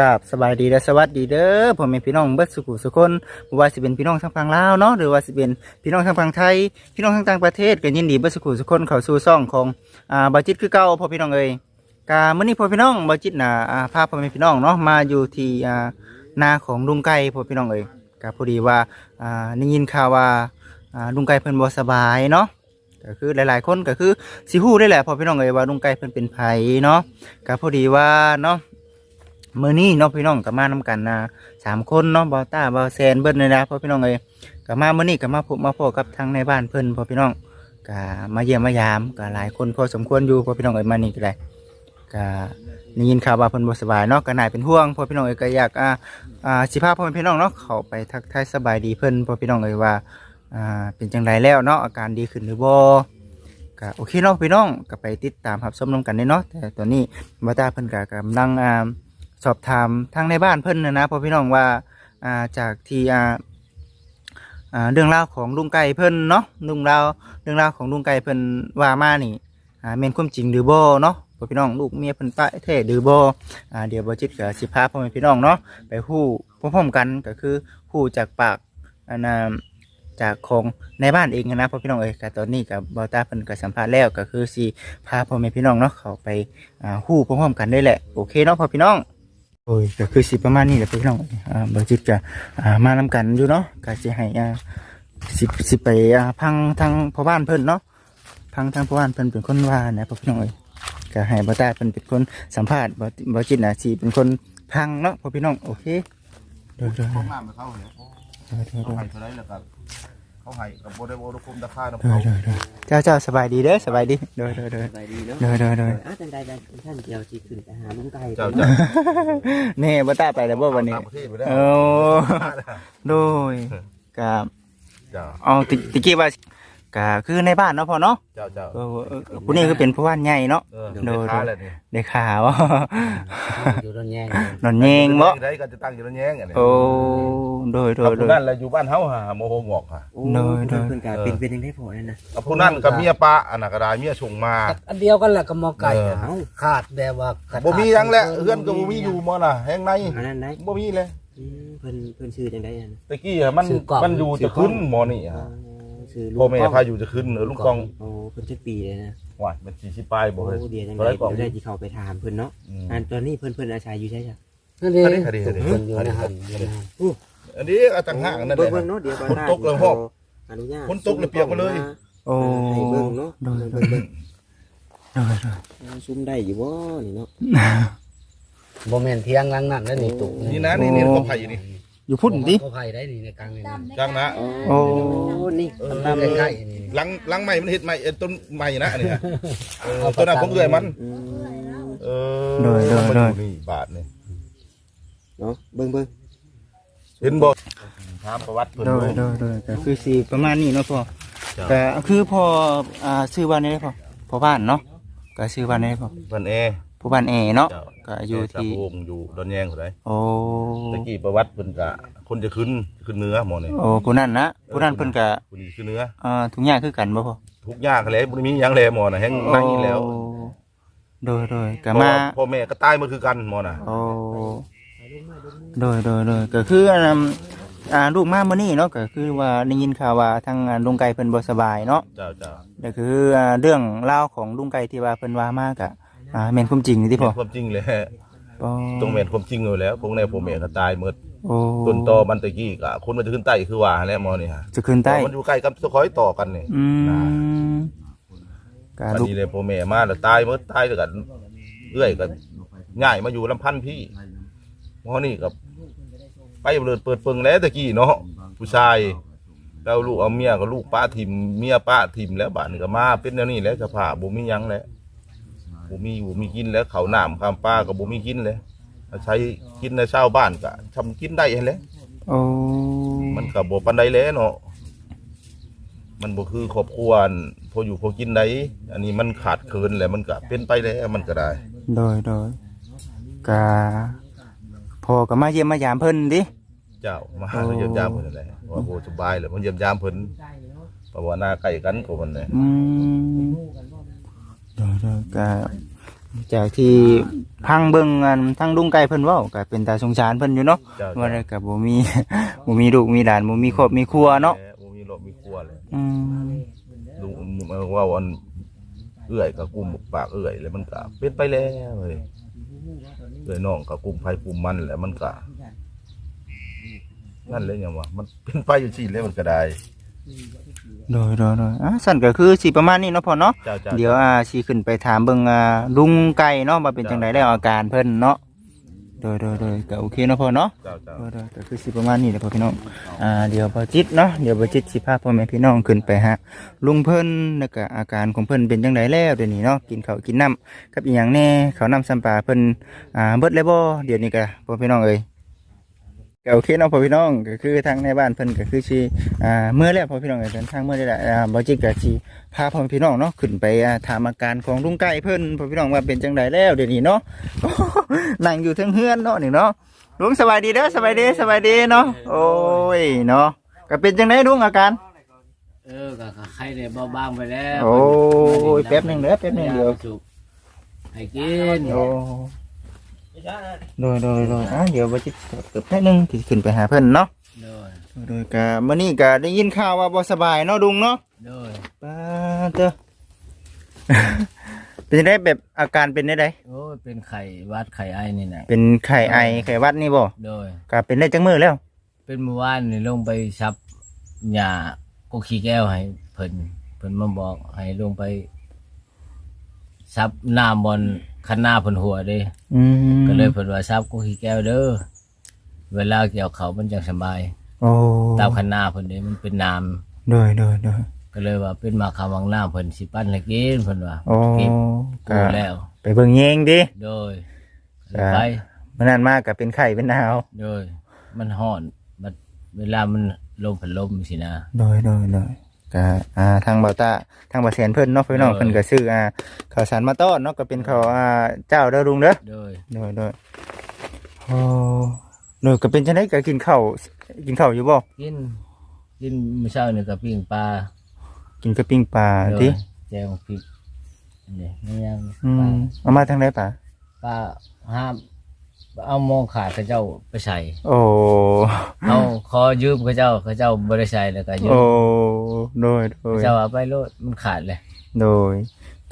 กับสบายดีและสวัสดีเด้อผมเป็นพี่น้องเบิดสุขุสุคนบ่ว่าสิเป็นพี่น้องทางฝั่งลาวเนาะหรือว่าสิเป็นพี่น้องทางฝั่งไทย พี่น้องทางต่างประเทศก็ยินดีเบิดสุขุสุคนเข้าสู่ช่องของอ่าบาจิตคือเก่าพอพี่น้องเอ้ยกามื้อนี้พอพี่น้องบาจิตน่ะอ่าพาพ่อแม่พี่น้องเนาะมาอยู่ที่อ่านาของลุงไก่พอพี่น้องเอ้ยก็พอดีว่าอ่าได้ยินข่าวว่าอ่าลุงไก่เพิ่นบ่สบายเนาะก็คือหลาย ๆ คนก็คือสิฮู้ได้แหละพอพี่น้องเอ้ยว่าลุงไก่เพิ่นเป็นไผเนาะก็พอดีว่าเนาะ มื่อนี้เน้องพี่น้องก็มานำกันนะสามคนเนาะบอต้าบอแซนเบิ้ลเลยนะพ่อพี่น้องเอ้ยก็มาเมื่อนี้ก็มาพบมาพบกับทางในบ้านเพิ่นพ่อพี่น้องก็มาเยี่ยมมายามก็หลายคนพอสมควรอยู่พ่อพี่น้องเอ้ยมานี่ก็ได้ก็ได้ยินข่าวว่าเพิ่นบ่สบายเนาะก็น่ายเป็นห่วงพ่อพี่น้องเอ้ยก็อยากอ่าอ่าสิพาพ่อพี่น้องเนาะเข้าไปทักทายสบายดีเพิ่นพ่อพี่น้องเอ้ยว่าอ่าเป็นจังไดแล้วเนาะอาการดีขึ้นหรือบ่ก็โอเคเนาะพี่น้องก็ไปติดตามรับชมนำกันได้เนาะแต่ตอนนี้บอต้าเพิ่นก็กำลังอ่า สอบถามทางในบ้านเพิ่นนะนะพ่อพี่น้องว่าอ่าจากที่อ่าอ่าเรื่องราวของลุงไก่เพิ่นเนาะลุงราวเรื่องราวของลุงไก่เพิ่นว่ามานี่อ่าเมนความจริงหรือบ่เนาะพ่อพี่น้องลูกเมียเพิ่นปะเท่หรือบ่อ่าเดี๋ยวบ่จิตกับสิพาพ่อแม่พี่น้องเนาะไปฮู้พร้อมๆกันก็คือฮู้จากปากอันน่ะจากของในบ้านเองนะพ่อพี่น้องเอ้ยก็ตอนนี้กับบอตาเพิ่นก็สัมภาษณ์แล้วก็คือสิพาพ่อแม่พี่น้องเนาะเขาไปอ่าฮู้พร้อมๆกันได้แหละโอเคเนาะพ่อพี่น้อง โอ้ยก็คือสิประมาณนี้แหละพี่น้องอ่าบริจิตก็อ่ามานำกันอยู่เนาะก็สิให้อ่าสิสิไปอ่าพังทางพ่อบ้านเพิ่นเนาะพังทางพ่อบ้านเพิ่นเป็นคนว่านะพี่น้องเอ้ยก็ให้บ่ตาเพิ่นเป็นคนสัมภาษณ์บ่บ่จิตน่ะสิเป็นคนพังเนาะพ่อพี่น้องโอเคเดี๋ยวเดี๋ยวเขาเดี๋ยวมาไม่เข้าเนี่ยเดี๋ยวเดี๋ยวเขาให้เท่าไรแล้วก็ เขาให้กับโบได้โบได้คุมตะค่าน้ำเดี๋ยวเขาเดี๋ยวเดี๋ยวเจ้าเจ้าสบายดีเด้อสบายดีเดี๋ยวเดี๋ยวเดี๋ยวไปดีเนาะเดี๋ยวเดี๋ยวเดี๋ยวอะจังใดได้ท่านเดียวสิขึ้นไปหาลุงไก่เจ้าเจ้านี่บ่ตาไปแล้วบ่วันนี้ต่างประเทศไปแล้วโอ้โดยกับเจ้าเอาติติกี้ว่า ก็คือในบ้านเนาะพ่อเนาะเจ้าเจ้าเออเออเออผู้นี้คือเป็นผู้ว่านใหญ่เนาะเออเดี๋ยวค้าแหละนี่ได้ข่าวอยู่ตอนแย่งนอนเยงบ่ได้ก็จะตั้งอยู่นั่นแย้งอันนี้โอ้โดยโดยโดผู้ยนั่นแหละอยู่บ้านเฮาหาโมโหงอกค่ะโอ้โดยโดยเพิ่นก็เป็นเป็นยังได้พอนั่นนะเอาผู้นั่นกับเมียป้าอันน่ะก็ได้เมียส่งมาอันเดียวกันแหละกับหมอไก่เออน่ะขาดแบบว่าขาดบ่มีหยังแหละเฮือนก็บ่มีอยู่หมอน่ะแห้งในอันนั้นได้บ่มีเลยอืมเพิ่นเพิ่นชื่อจังได๋อะนะตะกี้อะมันมันอยู่จะขึ้นหมอนี่อ๋อฮะ ชื่อลุงพ่อแม่ก้งพาอยู่จะขึ้นเออลุงกองโอ้เพิ่นจักปีเลยนะว่ามัน40ปลายบ่โอ้เฮ้ยเดี๋ยวจังบ่ได๋ได้กล่อง เดี๋ยวได้ที่เข้าไปถามเพิ่นเนาะอืมอันตอนนี้เพิ่นเพิ่นอาศัยอยู่ใช่จ้ะนั่นเองอันนี้อันนี้เพิ่นอยู่ในหันอันนี้เอาต่างหากนั่นแหเบิ่งละ เบิ่งเนาะเดี๋ยวก่อนฝนตกแล้วฮอกอนุญาตฝนตกแล้วเปียกหมดเลย โอ้ให้เบิ่งเนาะโดยโดเบิ่ยงเบิ่งโดยโดยซุ่มได้อยู่บ่นี่เนาะบ่แม่นเทียงหลังนั่นแล้วนี่ตุกนี่นะนี่นี่เขาไผ่นี่ อยู่พุ่นดิเขาไผ่ได้นี่ในกลางนี่นะจังนะโอ้นี่เออตามใกล้ๆนี่หลังหลังใหม่มันเห็ดใหม่เอ่อต้นใหม่นะอันนี้นะเออต้นนั้นผมเอื่อยมันอืมเออโดยโดยมันโดอยยู่นี่บาทนี่เนาะเบิ่งเบิ่งเห็นบ่ถามประวัติเพิ่นโดยดูโดยโดยก็คือสิประมาณนี้เนาะพ่อจ้ะก็คือพ่ออ่าชื่อบ้านนี้ได้พ่อพ่อบ้านเนาะก็ชื่อบ้านนี้ได้พ่อเพิ่นเอ ผู้บ้านแอเนาะเจ้าก็อยู่ที่เจ้าพระองค์อยู่ดอนแยงผู้ใดโอ้ตะกี้ประวัติเพิ่นก็คนจะขึ้นขึ้นเหนื้อหมอนี่โอ้ผู้นั้นนะผู้นั้นเพิ่นก็ผู้นี้ขึ้นเหนื้ออ่าทุกอย่างคือกันบ่พ่อทุกอย่างเลยบ่ได้มีหยังแลหมอน่ะแฮงนั่งนี่แล้วโอ้โดยโดยก็เพราะมาว่าพ่อแม่ก็ตายหมดคือกันหมอน่ะโอ้โดยโดยโดยก็คืออันนั้นอ่าลูกมามื้อนี้เนาะก็คือว่าได้ยินข่าวว่าทางอ่าลุงไก่เพิ่นบ่สบายเนาะเจ้าเจ้า ก็คืออ่าเรื่องราวของลุงไก่ที่ว่าเพิ่นว่ามากะ อ่าแม่นความจริงนี่ที่พ่อความจริงเลยอ๋อตรงแม่นความจริงอยู่แล้วพวกแน่พ่อแม่ก็ตายหมดโอ้ต้นตอมันตะกี้ก็คนมันจะขึ้นใต้คือว่าแล้วหมอนี่ฮะจะขึ้นใต้มันอยู่ใกล้กับสะคอยต่อกันนี่อืมกาอันลูกนี้เลยพ่อแม่มาแล้วตายเมื่อตายแล้วกันเอื้อยกันง่ายมาอยู่ลำพันธ์พี่หมอนี่กับไปเปิดเปิดเปิงแล้วตะกี้เนาะผู้ชายแล้วลูกเอาเมียกับลูกป้าทิมเมียป้าทิมแล้วบ้านนี่ก็มาเป็นแนวนี้แล้วสภาพบ่มีหยังแล้ว บ่มีอยู่มีกินแล้วเขาวหนามข้ามป้าก็บ่มีกินเลยใช้กินในชาวบ้านก็ทำกินได้แหล้วโอ้มันก็บ่ปานใดแล้วเนาะมันบ่คือครอบครัวอันพออยู่พอกินได้อันนี้มันขาดเคินแหละมันก็เป็นไปแล้วมันก็ได้ โดยโดยกาพ่อก็มาเยี่ยมมายามเพิ่นดิ เจ้ามาโอ้เยี่ยมยามเพิ่นนั่นแหละว่าโบสบายเลยมันเยี่ยมยามเพิ่นเพราะว่าหน้าใกล้กันกับมันเลยอืมโดยโดย กาจากที่พังเบิ่งอันทั้งลุงไก่เพิ่นเว้าก็เป็นตาสงสารเพิ่นอยู่เนาะเจ้าว่าได้ก็บ่มีบ่มีลูกมีหลานบ่มีครอบมีครัวเนาะแหมบ่มีรถมีครัวเลยอืมลุงมาว่าวันเอื้อยกับกลุ่มปากเอื้อยแล้วมันก็เป็นไปแล้วเว้ยเอื้อยน้องกับกลุ่มไผกลุ่มมันแหละมันก็นั่นเลยยังว่ามันเป็นไปอยู่ที่แล้วมันก็ได้ โดยโดยโดยอะสั่นก็คือสิประมาณนี้เนาะพ่อเนาะเจ้าเจ้าเดี๋ยวอ่าสิขึ้นไปถามเบิ่งอ่าลุงไก่เนาะว่าเป็นจังไดแล้วอาการเพิ่นเนาะโดยโดยโดยก็โอเคเนาะพ่อเนาะ เจ้าเจ้าโดยโดยก็คือสิประมาณนี้แหละพ่อพี่น้อง อ่าเดี๋ยวบ่จิตเนาะเดี๋ยวบ่จิตสิพาพ่อแม่พี่น้องขึ้นไปฮะลุงเพิ่นแล้วก็อาการของเพิ่นเป็นจังไดแล้วเดี๋ยวนี้เนาะกินข้าวกินน้ำกับอีหยังแน่ข้าวน้ำซ้ำปลาเพิ่นอ่าเบิดแล้วบ่เดี๋ยวนี้ก็พ่อพี่น้องเอ้ย ก็โอเคเนาะพ่อพี่น้องก็คือทางในบ้านเพิ่นก็คือสิอ่าเมื่อแล้วพ่อพี่น้องเอ้ยเดินทางเมื่อได้ละอ่าบ่จิตก็สิพาพ่อพี่น้องเนาะขึ้นไปอ่าถามอาการของลุงไก่เพิ่นพ่อพี่น้องว่าเป็นจังไดแล้วเดี๋ยวนี้เนาะ นั่งอยู่เทั้งเฮือนเนาะนี่เนาะลุงสบายดีเด้อสบายดีสบายดีเนาะโอ้ยเนาะก็เป็นจังไดลุงอาการ เออก็ไข้ได้เบาบางไปแล้วโอ้ยแป๊บหนึงเด้อแป๊บหนึงเดียวสุกให้กิน โอ้ โดยโดยโดยอะเดี๋ยวบ่จิเกือบแป๊บหนึงที่ขึ้นไปหาเพิ่นเนาะโดยโดยก็มื้อนี้ก็ได้ยินข่าวว่าบ่สบายเนาะลุงเนาะโดยป้าเด้อเป็นจังไดแบบอาการเป็นได้ไดโอ้ยเป็นไข่หวัดไข่ไอนี่นะเป็นไข้ไอไข้หวัดนี่บ่โดยก็เป็นได้จังมือแล้ว เป็นเมื่อวานนี่ลงไปซับหญ้าก็ขี้แก้วให้เพิ่นเพิ่นมาบอกให้ลงไปซับน้ำบน คันหน้าเพิ่นหัวเด้ อืมก็เลยเพิ่นว่าซับก็ขี้แก้วเด้อเวลาเกี่ยวเขามันจังสบาย โอ้ตามคันหน้าเพิ่นเด้มันเป็นน้ำโดยโดยโดยก็เลยว่าเป็นมาคำวังหน้าเพิ่นสิปั้นให้กินเพิ่นว่าโอ้เก็บก็กูแล้ว ไปเบิ่งแยงดิโดยครับไปมันนั่นมากกับเป็นไข้เป็นหนาว โดย มันฮ้อนมันเวลามันลมพัดลมสินะ โดยโดยโดย ก็อ่าทางเบาตาทางบ่แสนเพิ่นเนาะพี่น้องโดยเพิ่นก็ซื้ออ่าข้าวสารมาต้อนเนาะก็เป็นข้าวอ่าเจ้าเด้อลุงเด้อโดยโดยโดยโอ้โดยก็เป็นจังได๋ก็กินข้าวกินข้าวอยู่บ่กินกินมื้อเช้านี่ก็ปิ้งปลากินกับปิ้งปลาโดติยแจวพริกนี่ไม่ยังอืปลามเอามาทางไหนปลาปลาห้าม เอามองขาดเขาเจ้าไปใส่โอ้เอาขอยืมเขาเจ้าเขาเจ้าบ่ได้ใส่แล้วก็ยืมโอ้โดยโดยเขาเจ้าเอาไปโลดมันขาดเลย โดย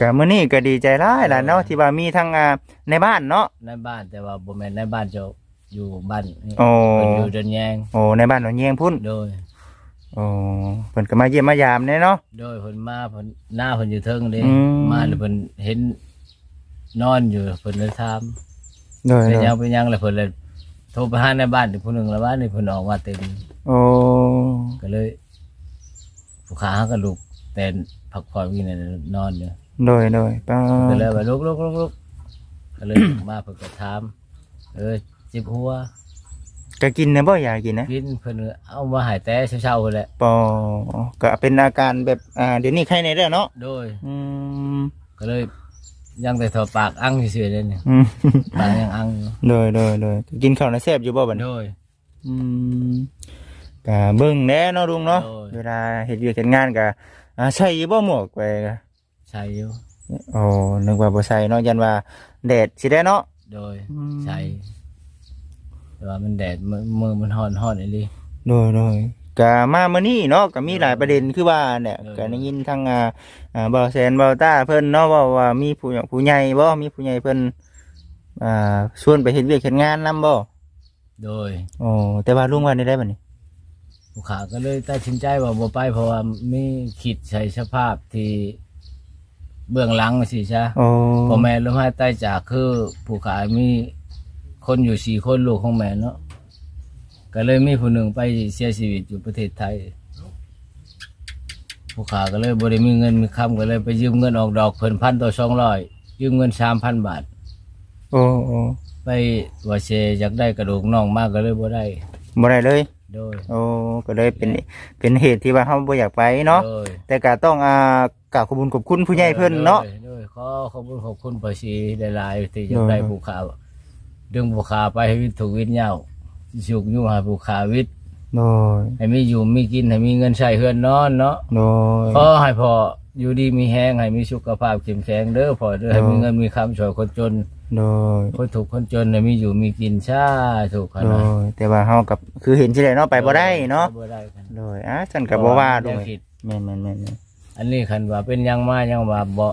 ก็มื้อนี้ก็ดีใจหลายล่ะเนาะที่ว่ามีทั้งอ่าในบ้านเนาะในบ้านแต่ว่าบ่แม่นในบ้านเจ้าอยู่บ้านนี่โอ้เพิ่นอยู่เดินแยงโอ้ในบ้านหนองเยียงพุ่นโดยโอ้เพิ่นก็มาเยี่ยมมายามแน่เนาะโดยเพิ่นมาเพิ่นหน้าเพิ่นอยู่เทิงเด้อืมมาแล้วเพิ่นเห็นนอนอยู่เพิ่นเลยถาม โดยเป็นโดยยังเป็นยังแล้วเพิ่นเลยโทรไปหาในบ้านอีกผู้หนึงแล้วบ้านนี่เพิ่นออกมาเต็มโอ้ก็เลยผู้ขาเขาก็ลุกแต่พักผ่อนอยู่ในนอนอยู่โดยโดยป้าก็เลยว่าลุกลุกลุกลุกก็เลยมาเพิ่นก็ถามเออเจ็บหัวก็กินนะบ่อยากกินนะกินเพิ่นเอามาใหายแต่เช้าๆพุ่นแหละปอก็เป็นอาการแบบอ่าเดี๋ยวนี้ไข้ในเด้อเนาะโดย อืม ก็เลย ยังแต่ถอดปากอั้งเฉยๆเลยเนี่ยอืมปากยังอั้งอยู่โดยโดยโดยกินข้าวในแซ่บอยู่บ่บัดนี้ โดย อืมก็เบิ่งแหน่เนาะลุงเนาะโดยเวลาเฮ็ดเวียกเฮ็ดงานก็อ่าใส่อยู่บ่หมวกไปก็ใช่อยู่โอ้นึกว่าบ่ใส่เนาะยันว่าแดดสิได้เนาะโดยอืมใช่แต่ว่ามันแดดมือมือมันฮ้อนฮ้อนไอ้ลิโดยโดย ก็มามื้อนี้เนาะก็มีหลายประเด็นคือว่าเนี่ยเออ ก็ได้ยินทางอ่าอ่าเบาแสนเบาต้าเพิ่นเนาะว่าว่ามีผู้ผู้ใหญ่บ่มีผู้ใหญ่เพิ่นอ่าชวนไปเฮ็ดเวียกเฮ็ดงานนํบ่โดยโอ้แต่ว่าลุงว่าได้ได้บัดนี้ ผู้ขาก็เลยตัดสินใจว่าบ่ไปเพราะว่ามีคิดใช้สภาพที่เบื้องหลังสิใช่โอ้พ่อแม่ล้มหายตายจากคือผู้ขามีคนอยู่สี่คนลูกของแม่เนาะ ก็เลยมีผู้หนึ่งไปเสียชีวิตอยู่ประเทศไทย ผู้ขาก็เลยบ่ได้มีเงินมีคำก็เลยไปยืมเงินออกดอกเพิ่นพันต่อสองร้อยยืมเงินสามพันบาท โอ้โอ้ไปว่าเชอยากได้กระดูกน้องมากก็เลยบ่ได้บ่ได้เลย โดย โอ้ก็เลยเป็นเป็นเหตุที่ว่าเฮาบ่อยากไปเนาะโดยแต่ก็ต้องอ่ากราบขอบคุณขอบคุณผู้ใหญ่เพิ่นเนาะ โดยโดยขอขอบคุณขอบคุณภาษีหลายๆที่จะโดยได้ผู้ขาดึงผู้ขาไปให้วิตถูกวิทย์เหย้า สุกอยู่หาผู้ขาวิทย์โดยให้มีอยู่มีกินให้มีเงินใช้เฮือนนอนเนาะโดย ขอให้พออยู่ดีมีแห้งให้มีสุขภาพเข้มแข็งเด้อพอเด้อให้มีเงินมีคำช่วยคนจน โดย คนถูกข์คนจนให้มีอยู่มีกินชาถูกขโดนาดย แต่ว่าเฮากับคือเห็นสิได้เนาะไปบ่ได้เนาะไปบ่ได้กันโดยอะฉันก็บ่ว่าด้วแนยคิด แม่นแม่นแม่นแม่นอันนี้คันว่าเป็นหยังมายังว่าบ่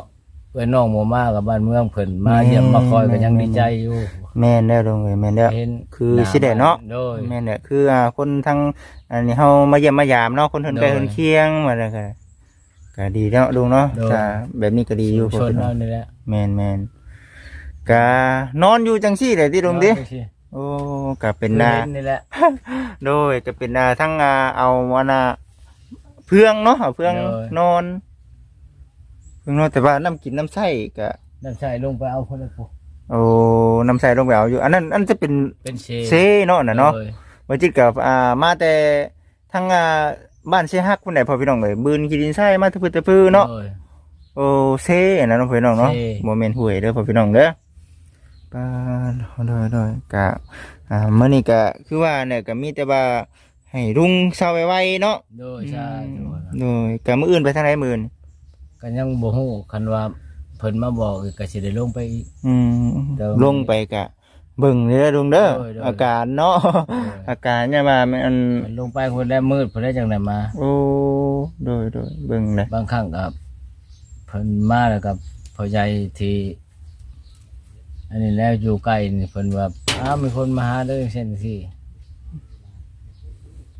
เอ้นน้องหมู่มากับบ้านเมืองเพิ่นมาเยี่ยมมาคอยก็ยังดีใจอยู่ แม่นแล้วลุงเอ้ยแม่นแล้วเห็นคือสิได้เนาะโดย แม่นแหละคืออ่าคนทางอันนี้เฮามาเยี่ยมมายามเนาะคนเพิ่นไปโดย เพิ่นเคียงมาแล้วก็ก็ดีเนาะลุงเนาะโดย จ้าแบบนี้ก็ดีอยู่ชนเรานี่แหละแม่นแม่นก็นอนอยู่จังซี่แหละที่ลุงติโอ้ก็เป็นนาคือห็นี่แหละ โดยก็เป็นนาทั้งอ่าเอาอันน่ะเพื่องเนาะเอาเพื่องนอนเพื่องนอนแต่ว่าน้ำกินน้ำใช้ก็นั่นใช่ลงไปเอาคนละผู้โอ้น้ำใช้ลงไปเอาอยู่ อันนั้นอันจะเป็นเป็นเชเซเนาะน่ะเนาะโดยมาจิตกับอ่ามาแต่ทั้งอ่าบ้านเชฮักพุ่นไหนพอพี่น้องเอ้ยบืนกินดินทรายมาตะพื้ตะพื้เนาะโดยโอ้เซอันนั้นเนาะพี่น้องเนาะเซ่บ่แม่นห่วยเด้อพอพี่น้องเด้อปาดโดยโดยกะอ่ามื้อนี้ก็คือว่าเนี่ยก็มีแต่ว่าให้รุงเซาไว้ๆเนาะโดยใช่ถูกแล้วโดยก็มื้ออื่นไปทางไหนมื้ออื่น ก็ยังบ่ฮู้คันว่าเพิ่นมาบอกอีกก็สิได้ลงไปอีก อืมเดี๋ยวลงไปกะเบิ่งเด้อลุงเด้อโดยโดย อาการเนาะอาการเนี่ยมามันมันลงไปคนได้มืดเพิ่นได้จังไดมา โอ้โดยโดยเบิ่งเลยบางครั้งก็เพิ่นมาแล้วกับพ่อใหญ่ที่ อันนี้แล้วอยู่ใกล้นี่เพิ่นว่าอ้าวมีคนมาหาเด้อเช่นสิ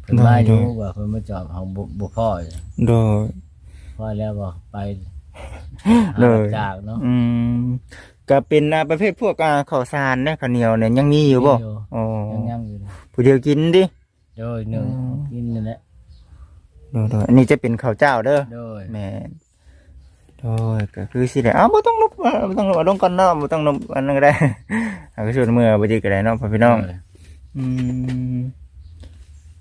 เพิ่นมาอยู่ว่าเพิ่นมาจอบเฮาบ่บ่พอโดย พอแล้วบ่ไปเลยหารับจากเนาะอืมก็เป็นอ่าประเภทพวกอ่าข้าวสารเนี่ยข้าวเหนียวเนี่ยยังมีอยู่บ่อ๋อยังยังอยู่นะผู้เดียวกินดิ โดยหนึ่งอืม กินนั่นแหละโดยโดยอันนี้จะเป็นข้าวเจ้าเด้อโดยแม่นโดยก็คือสิได้อ้าวบ่ต้องลบอ่าบ่ต้องลบเอาลงก่อนเนาะบ่ต้องลบอันนั้นก็ได้เอาก็ชวนเมื่อบ่จิก็ได้เนาะพ่อพี่น้อง โดยอืม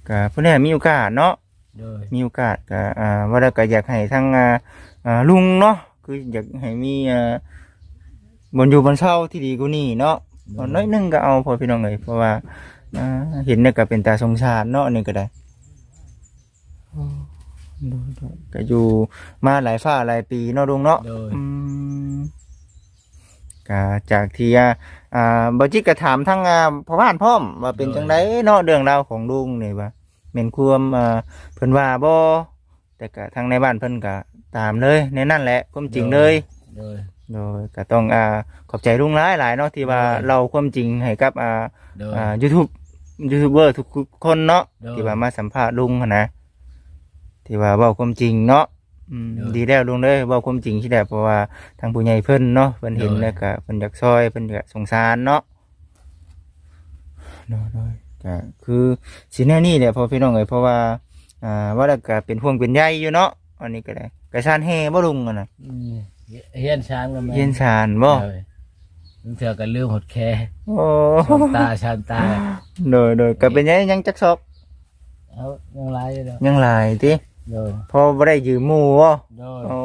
ก็ผู้ใดมีโอกาสเนาะ โดยมีโอกาสก็อ่าว่าแล้วก็อยากให้ทั้งอ่าอ่าลุงเนาะคืออยากให้มีอ่าบนอยู่บนเช่าที่ดีกว่านี้เนาะเอาน้อยหนึงก็เอาพอพี่น้องเลยเพราะว่าอ่าเห็นเนี่ยก็เป็นตาสงสารเนาะอันนี่ก็ได้โอ้ดูดูก็อยู่มาหลายฟ้าหลายปีเนาะลุงเนาะ โดย อืมก็จากที่อ่าอ่าบจิตก็ถามทั้งอ่าพ่อบ้านพร้อมว่าเป็นจังไดเนาะเรื่องราวของลุงนี่ว่า เม่นความอ่าเพิ่นว่าบ่แต่ก็ทางในบ้านเพิ่นก็ตามเลยในนั่นแหละความจริงเลย โดย โดยก็ต้องอ่าขอบใจลุงหลายหลายเนาะที่ว่าโดยเราความจริงให้กับอ่าโดย อ่า YouTube ยูทูบเบอร์ทุกคนเนาะโดยที่ว่ามาสัมภาษณ์ลุงหั้นนะที่ว่าเว้าความจริงเนาะอืมโดยดีแล้วลุงเด้อเว้าความจริงที่แหละเพราะว่าทางผู้ใหญ่เพิ่นเนาะเพิ่นเห็นโดยแล้วก็เพิ่นอยากซอยเพิ่นอยากสงสารเนาะโดยโดย ก็คือสิแน่นี่แหละพอพี่น้องเอ้ยเพราะว่าอ่าว่าแล้วก็เป็นห่วงเป็นใยอยู่เนาะอันนี้ก็ได้กระชานแห่บ่ลุงอะนะอืมเฮียนช้างกันไหมเย็นชานบ่โดยมันเถื่อกันเรื่องหดแค่โอ้ชอบตาชานตาโดยโดยก็เป็นยังยังจักซอกเอายังไรอยู่เด้อยังหลายติโดยพอบ่ได้ยืมหมู่บ่โดยโอ้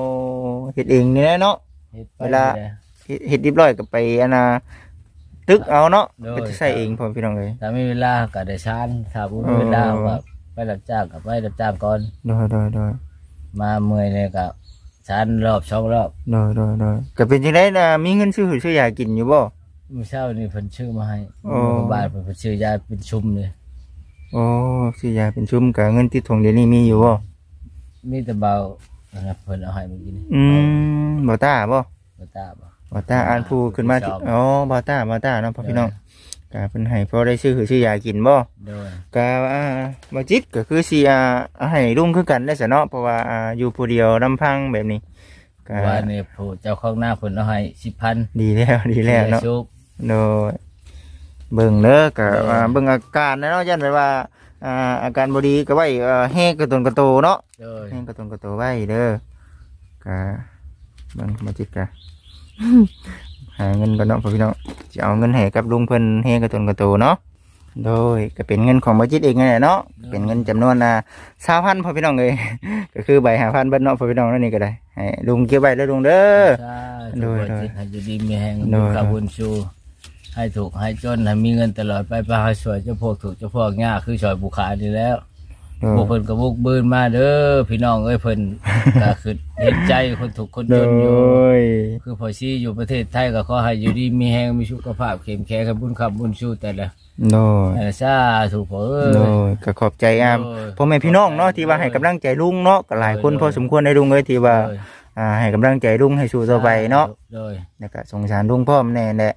เฮ็ดเองนี่แหละเนาะเฮ็ดไปเวลาด้อเฮ็ดเฮ็ดเรียบร้อยก็ไปอันน่ะ ตึกเอาเนาะโดยก็จะใส่เองพอพี่น้องเอ้ยถ้ามีเวลาก็ได้ชานถ้าบ่มีเออเวลาก็ไปรับจ้างก็ไปรับจ้างก่อน โดยโดยโดยมาเมื่อยเลยก็ชานรอบสองรอบโดยโดยโดยก็เป็นจังได๋น่ะมีเงินซื้อหือซื้อยากินอยู่บ่ เมื่อเช้านี่เพิ่นชื่อมาให้โอ้โรงพยาบาลเพิ่นชื่อยาเป็นชุมเลยโอ้ซื้อยาเป็นชุมก็เงินติดถุงเดี๋ยวนี้มีอยู่บ่มีแต่เบานะครับเพิ่นเอาให้เมื่อกี้นี่อืมบ่ตาบ่บ่ตาบ่ บอต้าอ่านผู้ขึ้นมาที่ชอบ อ๋อบอต้าบอต้าเนาะพ่อพี่น้องกาเป็นให้พอได้ซื้อคือซื้อยากินบ่โดยกาอ่าบจิตก็คือสิอ่าให้ลุงคือกันได้ซะเนาะเพราะว่าอ่าอยู่ผู้เดียวลำพังแบบนี้ก็ว่านี่ผู้เจ้าของหน้าเพิ่นเอาให้10,000ดีแล้วดีแล้วเนาะ ชุบ โดยเบิ่งเด้อก็โดยอ่าเบิ่งอาการนะเนาะยันไปว่าอ่าอาการบ่ดีก็ไว้เอ่อแห้กระตุนกระโตเนาะโดยแห้กระตุนกระโตไว้เด้อก็เบิ่งบจิตก็หาเงินก่อนเนาะพ่อพี่น้องจะเอาเงินให้กับลุงเพิ่นให้กระตุนกระโตเนาะโดยก็เป็นเงินของบัจิตเองนั่นแหละเนาะเป็นเงินจำนวนอ่าสามพันพ่อพี่น้องเลยก็คือใบหาพันเบิ้เนาะพ่อพี่น้องนั่นนี่ก็ได้ให้ลุงเก็บไว้แล้วลุงเด้อใช่โดโดยยโดยให้อยู่ดีมีแหงโดบุยญกับบุญชูให้ถูกให้จนให้มีเงินตลอดไปไปให้สวยเจ้าพวกถูกเจ้าพวกง่าคือสอยบุคาดีแล้วโเออ พวกเพิ่นก็บุกบืนมาเด้อพี่น้องเอ้ยเพิ่นก็คือเห็นใจคนถูกข์คนโดจนอยู่ยคือพอซี่อยู่ประเทศไทยก็ขอให้อยู่ดีมีแฮงมีสุขภาพเข้มแข็งกับบุญคำบุญชูแต่ละโดยแต่ละซาถูกพอเอ้โดยยก็ขอบใจอะโดยพ่อแม่พี่น้องเนาะที่ว่าให้กำลังใจลุงเนาะก็หลายคนโดยพอสมควรในลุงเอ้ยที่ว่าโดยอ่าให้กำลังใจลุงให้สู้ต่อไปเนาะโดยแล้วก็สงสารลุงพร้อมแน่แหละ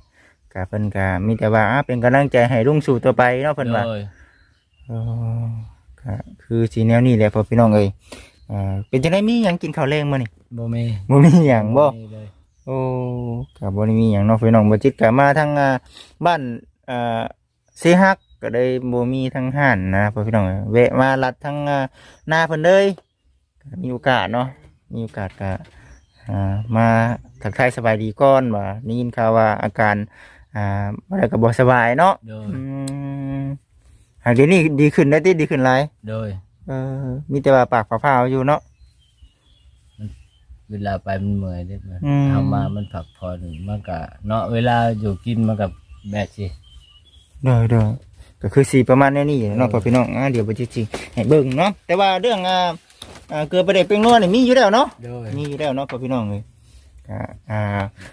ก็เพิ่นก็มีแต่ว่าอ่าเป็นกำลังใจให้ลุงสู้ต่อไปเนาะเพิ่นว่าโดย อ๋อก็คือสีแนวนี้แหละพ่อพี่น้องเอ้ยอ่าเป็นจังไดมีหยังกินข้าวแรงมื้อนี่บ่มีบ่มีหยังบ่ มีเลยโอ้ก็บ่ได้มีหยังเนาะพี่น้องบ่จิตก็มาทางอ่าบ้านอ่าเซฮักก็ได้บ่มีทางห้านนะพ่อพี่น้องเอ้ยแวะมาลัดทางอ่าหน้าเพิ่นเลยก็มีโอกาสเนาะมีโอกาสก็อ่ามาทักทายสบายดีก่อนว่าได้ยินข่าวว่าอาการอ่าบ่ได้ก็บ่สบายเนาะโดยอืม หากเดี๋ยวนี้ดีขึ้นได้ติดีขึ้นหลายโดย เออ มีแต่ว่าปากผ้าวๆอยู่เนาะ เวลาไปมันเมื่อยเด้อมันอืมเอามามันพักผ่อนมันก็เนาะเวลาอยู่กินมันกับแบบสิเด้อเด้อก็คือสีประมาณนี้นี่เนาะพ่อพี่น้องอ่าเดี๋ยวไปจริงๆให้เบิ่งเนาะแต่ว่าเรื่องอ่าอ่าเกลือประเด็เป็นนัวนี่มีอยู่แล้วเนาะโดยมีอยู่แล้วเนาะพ่อพี่น้องเลยอ่าอ่า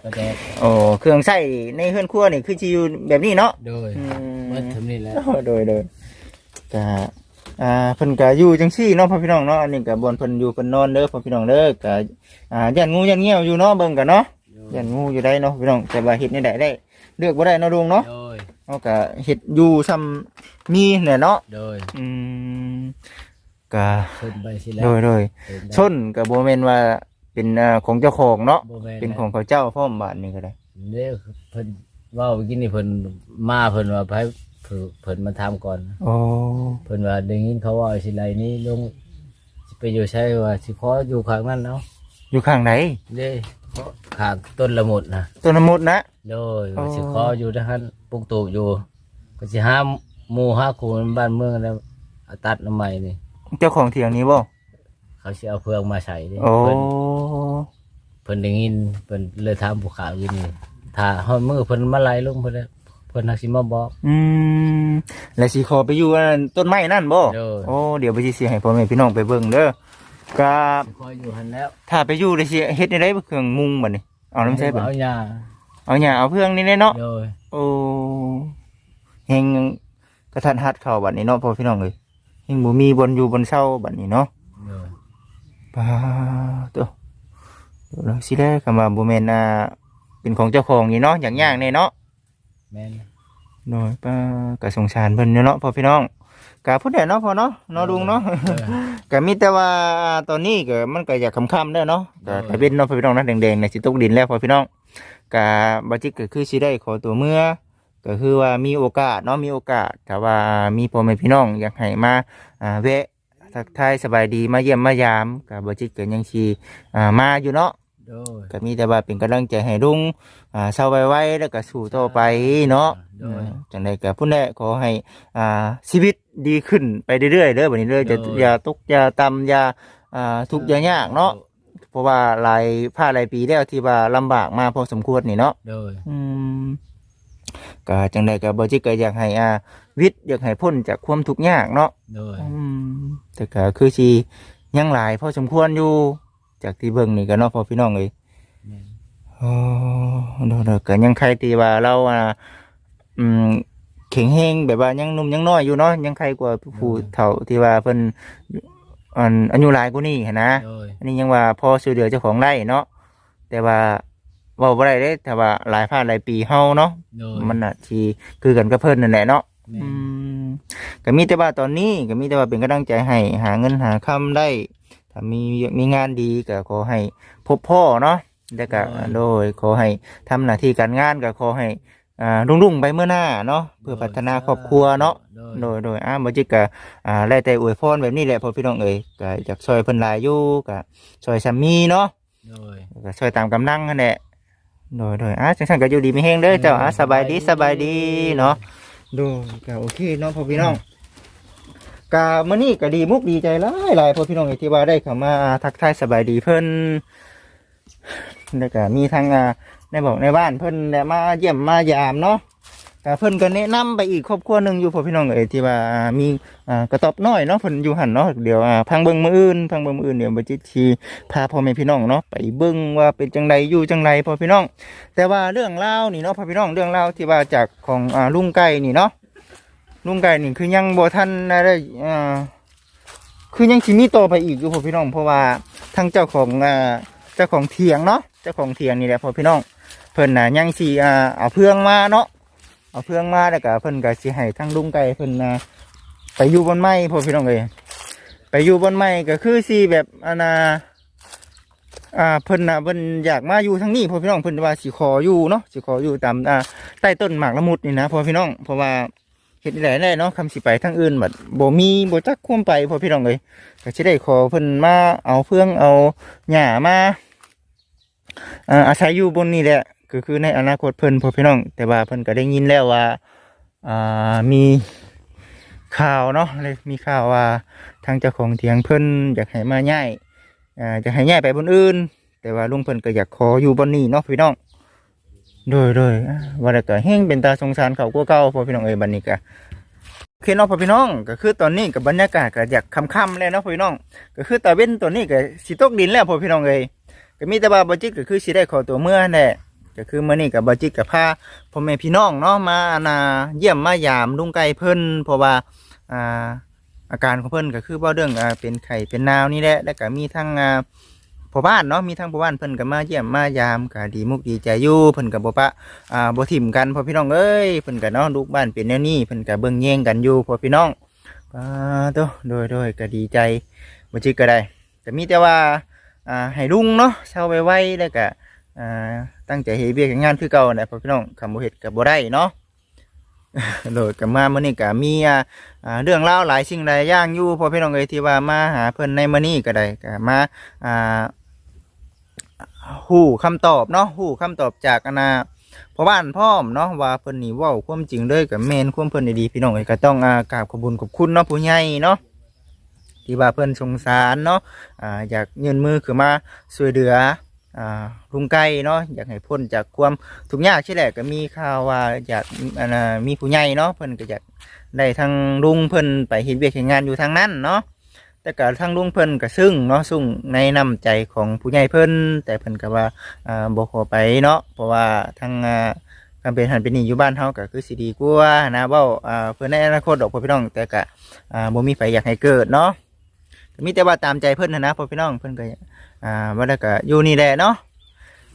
ก็จะโอ้เครื่องใช้ในเฮือนครัวนี่คือสิอยู่แบบนี้เนาะโดยอืมมันทำนี่แหละโดยโดย ก็อ่าเพิ่นก็อยู่จังซี่เนาะพ่อพี่น้องเนาะอันนี้ก็บ่อนเพิ่นอยู่เพิ่นนอนเด้อพ่อพี่น้องเด้อก็อ่ายันงูยันเงี้ยวอยู่เนาะเบิ่งกันเนาะยันงูอยู่ได้เนาะพี่น้องแต่ว่าเห็ดนี่ได้ได้ เลือกบ่ได้เนาะลุงเนาะโดยเอาก็เห็ดอยู่ซ้ำมีเนี่ยเนาะโดยอืมก็ขึ้นไปสิแล้วโดยโดยขึ้ได้ชนก็บ่แม่นว่าเป็นอ่าของเจ้าของเนาะบ่แม่นเป็นของเขาเจ้าพร้อมบาทนี่ก็ได้เด้อเพิ่นเว่าเมื่อกี้นี่เพิ่นมาเพิ่นว่าไป เพิ่นเพิ่นมาถามก่อนโอ้เพิ่นว่าได้ยินเขาว่าสิไรนี้ลงสิไปอยู่ใช่ว่าสิขออยู่ข้างนั้นเนาะอยู่ข้างไหนเด้ขอข้างต้นละมุดนะต้นมดนะโดยอ๋อสิขออยู่ทางนั้นปลูกตูบอยู่ ก็สิหาหมู่หาคูนบ้านเมืองแล้วเอาตัดน้ำใหม่นี่ เจ้าของเถียงนี้บ่เขาสิเอาเพืองมาใส่ดิโอ้เพิ่นเพิ่นได้ยินเพิ่นเลยถามผู้ข่าวอยู่นี่ถ้าเฮามือเพิ่นมาไล่ลงเพิ่นแล้ว เพิ่นนักสิมาบอก อืมแล้วสิขอไปอยู่อันต้นไม้นั่นบ่เด้อโอ้เดี๋ยวไปสิเสียให้พ่อแม่พี่น้องไปเบิ่งเด้อก็สิขออยู่หันแล้วถ้าไปอยู่ได้สิเฮ็ดได้เครื่องมุงบัดนี้เอาน้ำใส่บัดเอาหญ้าเอาหญ้าเอาเพื่องนี่แน่เนาะ โดยโอ้เฮงกระทันหัดเข้าบัดนี้เนาะพ่อพี่น้องเอ้ยเฮงบ่มีบนอยู่บนเช้าบัดนี้เนาะโดยปาตัวเดี๋ยวนะสิได้คำว่าบ่แม่นอ่าเป็นของเจ้าของนี่เนาะอย่างย่างแน่เนาะ แม่นน้อยป้าก็สงสารเพิ่นอยู่เนาะพ่อพี่น้องกะพูดได้เนาะพ่อเนาะเนาะลุงเนาะโดยก็มีแต่ว่าตอนนี้ก็มันก็อยากค่ำๆแล้วเนาะก็เออถ้าเป็นเนาะพ่อพี่น้องนะแดงๆเนี่ยสิตกดินแล้วพ่อพี่น้องก็บ่จิกก็คือสิได้ขอตัวเมื่อก็คือว่ามีโอกาสเนาะมีโอกาสถ้าว่ามีพ่อแม่พี่น้องอยากให้มาอ่าแวะทักทายสบายดีมาเยี่ยมมายามก็บ่จิกก็ยังสิอ่ามาอยู่เนาะ โดยก็มีแต่ว่าเป็นกำลังใจให้ลุงอ่าเศร้าไว้ๆแล้วก็สู้ต่อไปเนาะโดย จังใดก็พุ่นแหละขอให้อ่าชีวิตดีขึ้นไปเรื่อยๆเด้อบัดนี้เด้อจะโดย อย่าตกอย่าต่ำอย่าอ่าทุกข์อย่ายากเนาะเพราะว่าหลายผ้าหลายปีแล้วที่ว่าลำบากมาพอสมควรนี่เนาะ โดย อืมก็จังใดก็บ่จิก็อยากให้อ่าวิทย์อยากให้พ้นจากความทุกข์ยากเนาะโดย อืมแต่ก็คือสิยังหลายพอสมควรอยู่ จากที่เบิ่งนี่ก็เนาะพอพี่น้องเอ้ยแม่นอ๋อเด้อๆก็ยังใครตีว่าเราอ่าอืมแข็งแรงแบบว่ายังหนุ่มยังน้อยอยู่เนาะยังใครกว่าผู้เฒ่าที่ว่าเพิ่นอันอายุหลายกว่านี้หั้นนะโดยอันนี้ยังว่าพอช่วยเหลือเจ้าของได้เนาะแต่ว่าเว้าบ่ได้เด้แต่ว่าหลายภาคหลายปีเฮาเนาะโดยมันน่ะที่คือกันกับเพิ่นนั่นแหละเนาะแม่อืนมก็มีแต่ว่าตอนนี้ก็มีแต่ว่าเป็นกำลังใจให้หาเงินหาคำได้ ถ้ามีมีงานดีก็ขอให้พบพ่อเนาะแล้วก็โดยขอให้ทำหน้าที่การงานก็ขอให้อ่ารุ่งๆไปเมื่อหน้าเนาะเพื่อพัฒนาครอบครัวเนาะโดยโดยโดยอ่าบ่จิกก็อ่าแล้วแต่อวยพรแบบนี้แหละพ่อพี่น้องเอ้ยก็อยากช่วยเพิ่นหลายอยู่ก็ช่วยสามีเนาะโดยก็ช่วยตามกำลังนั่นแหละโดยโดยอะจังซั่นก็อยู่ดีมีแฮงเด้อเจ้าอะสบายดีสบายดีเนาะโดยก็โอเคเนาะพ่อพี่น้อง ก็มื้อนี้ก็ดีมุกดีใจหลายหลายพ่อพี่น้องที่ว่าได้เข้ามาทักทายสบายดีเพิ่นแล้วก็มีทางอ่าในบอกในบ้านเพิ่นได้มาเยี่ยมมายามเนาะก็เพิ่นก็แนะนำไปอีกครอบครัวหนึ่งอยู่พ่อพี่น้องเอ้ยที่ว่ามีอ่ากระตอบน้อยเนาะเพิ่นอยู่หันเนาะเดี๋ยวอ่าพังเบิ่งมื้ออื่นพังเบิ่งมื้ออื่นเดี๋ยวบ่จิตสิพาพ่อแม่พี่น้องเนาะไปเบิ่งว่าเป็นจังไดอยู่จังไดพ่อพี่น้อง แต่ว่าเรื่องราวนี่เนาะพ่อพี่น้องเรื่องราวที่ว่าจากของอ่าลุงไก่นี่เนาะ ลุงไก่นี่คือยังบ่ทันได้อ่าคือยังสิมีต่อไปอีกอยู่พ่อพี่น้อง เพราะว่าทางเจ้าของอ่าเจ้าของเถียงเนาะเจ้าของเถียงนี่แหละพ่อพี่น้อง เพิ่นน่ะยังสิอ่าเอาเพื่องมาเนาะเอาเพื่องมาแล้วก็เพิ่นก็สิให้ทางลุงไก่เพิ่นน่ะไปอยู่บนไม้พ่อพี่น้องเอ้ยไปอยู่บนไม้ก็คือสิแบบอันน่ะอ่าเพิ่นน่ะเพิ่นอยากมาอยู่ทางนี้พ่อพี่น้องเพิ่นว่าสิขออยู่เนาะสิขออยู่ตามอ่าใต้ต้นหมากละมุดนี่นะพ่อพี่น้องเพราะว่า เฮ็ดได้ได้เนาะคำสิไปทางอื่นบัดบ่มีบ่จักความไปพอพี่น้องเอ้ยก็สิได้ขอเพิ่นมาเอาเพื่องเอาหญ้ามาอ่าศัยอยู่บนนี่แหละก็คือในอนาคตเพิ่นพอพี่น้อง แต่ว่าเพิ่นก็ได้ยินแล้วว่าอ่ามีข่าวเนาะเลยมีข่าวว่าทางเจ้าของเถียงเพิ่นอยากให้มาย้ายอ่าจะให้ย้ายไปบนอื่น แต่ว่าลุงเพิ่นก็อยากขออยู่บนนี้เนาะพี่น้อง โดยโดยอ่าว่าแล้วก็แห้งเป็นตาสงสารเขากว่าเก่าพ่อพี่น้องเอ้ยบัดนี้ก็โอเคเนาะพ่อพี่น้องก็คือตอนนี้กับบรรยากาศก็อยากค่ำๆแล้วเนาะพ่อพี่น้อง ก็คือตาเว้นตัวนี้ก็สิตกดินแล้วพ่อพี่น้องเอ้ยก็มีแต่ว่าบจิตก็คือสิได้ขอตัวเมื่อแหละก็คือเมื่อนี้กับบจิตกับพาพ่อแม่พี่น้องเนาะมาอานาเยี่ยมมายามลุงไก่เพิ่นเพราะว่าอ่าอาการของเพิ่นก็คือว่าเรื่องอ่าเป็นไข้เป็นนาวนี่แหละแล้วก็มีทั้งอ่า พ่อบ้านเนาะมีทั้งพ่อบ้านเพิ่นก็มาเยี่ยมมายามก็ดีมุกดีใจอยู่เพิ่นก็บ่ปะอ่าบ่ถิ่มกันพ่อพี่น้องเอ้ยเพิ่นก็เนาะลูกบ้านเป็นแนวนี้เพิ่นก็เบิ่งแย่งกันอยู่พ่อพี่น้องอ่าโตโดยโดยก็ดีใจบ่จิตก็ได้แต่มีแต่ว่าอ่าให้ลุงเนาะเช่าไว้ๆแล้วก็อ่าตั้งใจเฮ็ดเวียกงานคือเก่าแหละพ่อพี่น้องคำบ่เฮ็ดก็บ่ได้เนาะโดยก็มามื้อนี้ก็มีอ่าเรื่องราหลายสิ่งหลายอย่างอยู่พ่อพี่น้องเอ้ยที่ว่ามาหาเพิ่นในมื้อนี้ก็ได้ก็มาอ่า ฮู้คำตอบเนาะฮู้คำตอบจากอนาพ่อบ้านพร้อมเนาะว่าเพิ่นนี่ว้าความจริงเลยก็แมนความเพิ่นดีพี่น้องก็ต้องอากราบขอบคุญขอบคุณเนาะผู้ใหญ่เนาะที่ว่าเพิ่นสงสารเนาะอ่าอยากยื่นมือคือมาช่วยเหลืออ่าลุงไก่เนาะอยากให้พ้นจากความทุกข์ยากใช่แหละก็มีข่าวว่าอยากอันน่ะมีผู้ใหญ่เนาะเพิ่นก็อยากได้ทางลุงเพิ่นไปเฮ็ดเวียกเฮ็ดงานอยู่ทางนั้นเนาะ แต่ก็ทางลุงเพิ่นก็ซึ้งเนาะซึ้งในน้ำใจของผู้ใหญ่เพิ่นแต่เพิ่นก็ว่าอ่าบ่ขอไปเนาะเพราะว่าทางอ่าการเป็นหันเป็นนี่อยู่บ้านเฮาก็คือสิดีกว่านะเว้าอ่าเพิ่นในอนาคตดอกพ่อพี่น้อง แต่ก็อ่าบ่มีไผอยากให้เกิดเนาะก็มีแต่ว่าตามใจเพิ่นนะนะพ่อพี่น้องเพิ่นก็อ่าว่าแล้วก็อยู่นี่แหละเนาะ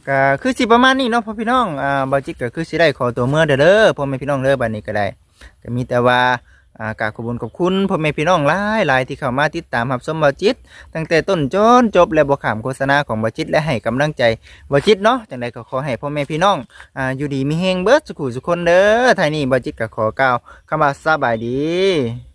ก็คือสิประมาณนี้เนาะพ่อพี่น้องอ่าบ่จิตก็คือสิได้ขอตัวเมื่อเด้อเด้อพ่อแม่พี่น้องเด้อบัดนี้ก็ได้ก็มีแต่ว่า อากราศขอบคุญขอบคุณพ่อแม่พี่น้องหลายหลายที่เข้ามาติดตามหับสมบาจิต ตั้งแต่ต้นจนจบและบ่ขามโฆษณาของบาจิต และให้กำลังใจบาจิตเนาะจังใดก็ขอให้พ่อแม่พี่น้องอ่าอยู่ดีมีแฮงเบิดสุขุสุขคนเด้อไทยนี่บาจิตก็ขอกล่าวคำว่าสบายดี